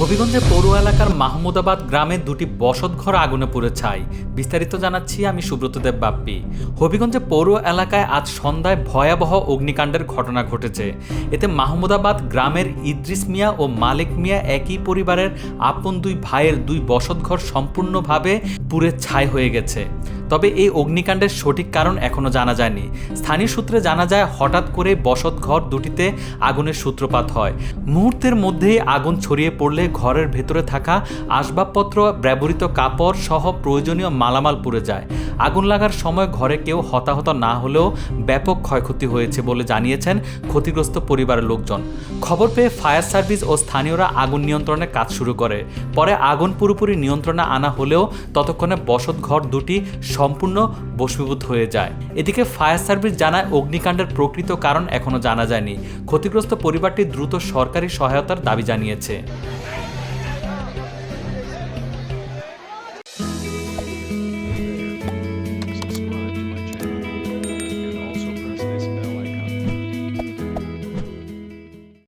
হবিগঞ্জের পৌর এলাকার মাহমুদাবাদ গ্রামে দুটি বসতঘর আগুনে পুড়ে ছাই। বিস্তারিত জানাচ্ছি আমি সুব্রত দেব বাপ্পি হবিগঞ্জে পৌর এলাকায় আজ সন্ধ্যায় ভয়াবহ অগ্নিকাণ্ডের ঘটনা ঘটেছে। এতে মাহমুদাবাদ গ্রামের ইদ্রিস মিয়া ও মালিক মিয়া একই পরিবারের আপন দুই ভাইয়ের দুই বসতঘর সম্পূর্ণভাবে পুড়ে ছাই হয়ে গেছে। তবে এই অগ্নিকাণ্ডের সঠিক কারণ এখনও জানা যায়নি। স্থানীয় সূত্রে জানা যায়, হঠাৎ করে বসত ঘর দুটিতে আগুনের সূত্রপাত হয়। মুহূর্তের মধ্যেই আগুন ছড়িয়ে পড়লে ঘরের ভেতরে থাকা আসবাবপত্র, ব্যবহৃত কাপড় সহ প্রয়োজনীয় মালামাল পুড়ে যায়। আগুন লাগার সময় ঘরে কেউ হতাহত না হলেও ব্যাপক ক্ষয়ক্ষতি হয়েছে বলে জানিয়েছেন ক্ষতিগ্রস্ত পরিবারের লোকজন। খবর পেয়ে ফায়ার সার্ভিস ও স্থানীয়রা আগুন নিয়ন্ত্রণের কাজ শুরু করে। পরে আগুন পুরোপুরি নিয়ন্ত্রণে আনা হলেও ততক্ষণে বসতঘর দুটি সম্পূর্ণ বস্মীভূত হয়ে যায়। এদিকে ফায়ার সার্ভিস জানায় অগ্নিকাণ্ডের প্রকৃত কারণ এখনও জানা যায়নি। ক্ষতিগ্রস্ত পরিবারটি দ্রুত সরকারি সহায়তার দাবি জানিয়েছে।